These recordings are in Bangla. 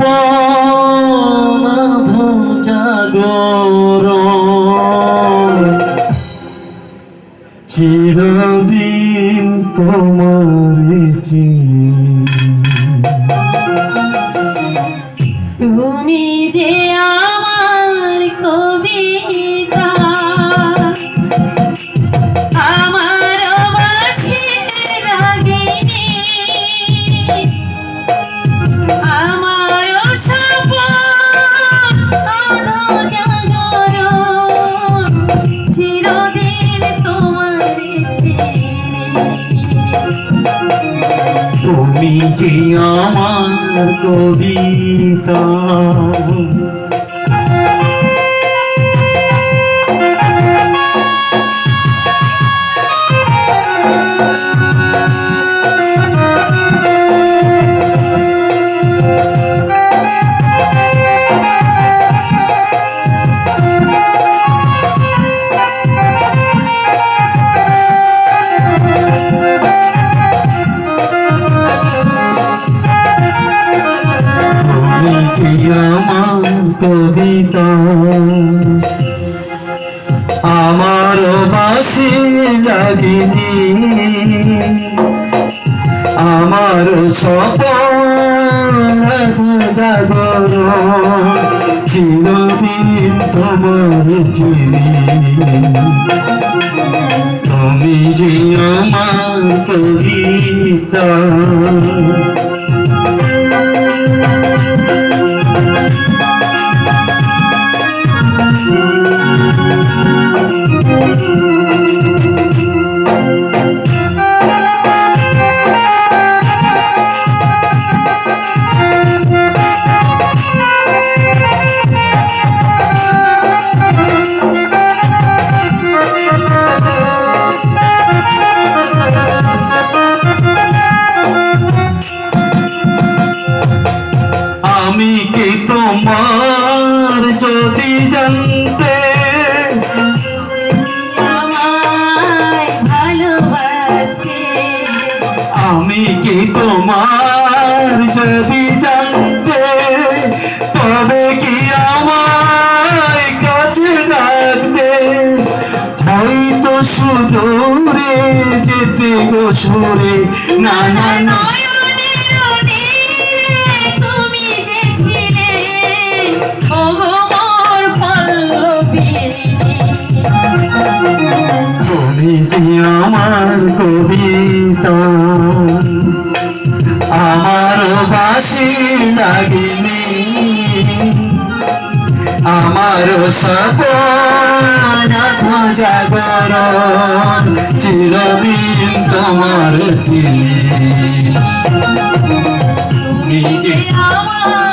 সপনাধ জাগর চিরদিন তোমার চিনি। তুমি যে আমার কবিতা। আমার বাসি লাগিনি আমার সপন জাগর চিরদিন তোমার চিনি। তুমি যে আমার কবিতা কি তোমার যদি জানতে। আমি কি তোমার যদি জানতে তবে কি আমায় কাছে রাখতে হয়তো সুদূরে যেতে গো সরে না না। না তুমি আমার কবিতা। আমার বাসি লাগিনি। আমার সপন জাগরণ চিরদিন তোমার চিনি আমার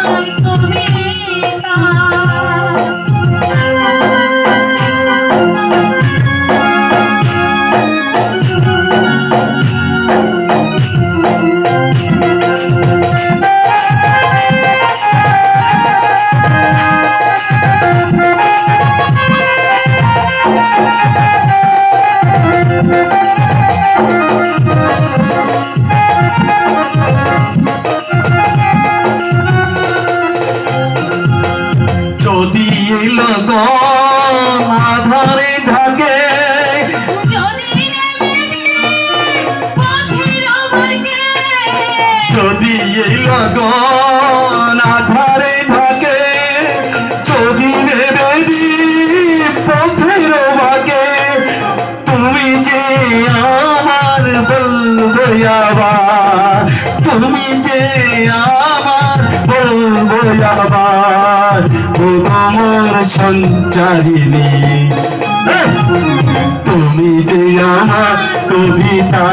এলো আধারে ঢাকে। যদি নেমে পথের মার্গে যদি এই লগন আধারে থাকে যদি নেবে পথের ভাগে তুমি যে আমার বলব আবার তুমি যে আমার বলব আবার। ও আমার সঞ্চারিণী! তুমি যে আমার কবিতা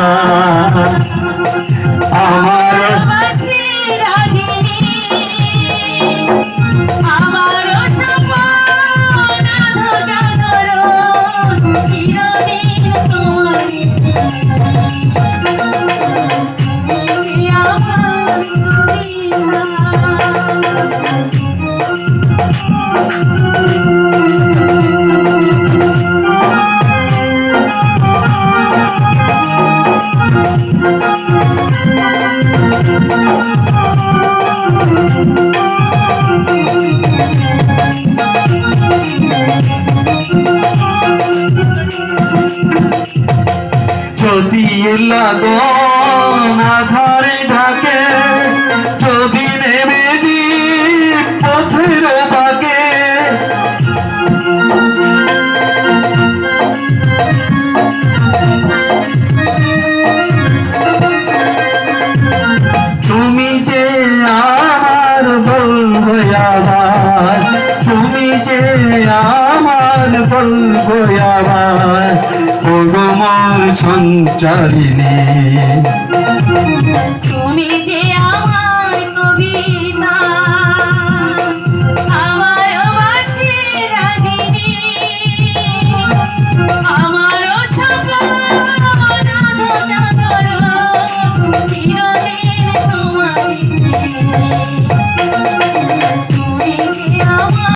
যদি লাগো আধা তুমি আমার বলব তুমি যে আমার বলব আবার ওগো সঞ্চারিণী। সঞ্চারিণী